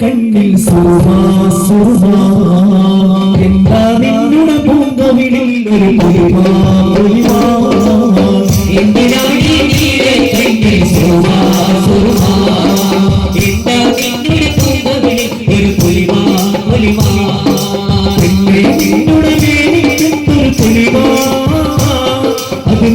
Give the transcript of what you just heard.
കണ്ണിൽ എന്താ നിന്നുടെ പൂങ്കവിളിൽ ഒരു കണ്ണിൽ സുമാ സുമാ എന്താ നിന്നുടെ പൂങ്കവിളിൽ ഒരു പുലിമാ. പുലിമാ നിന്നുടെ മേലിൽ ഒരു പുലിമാ. അത്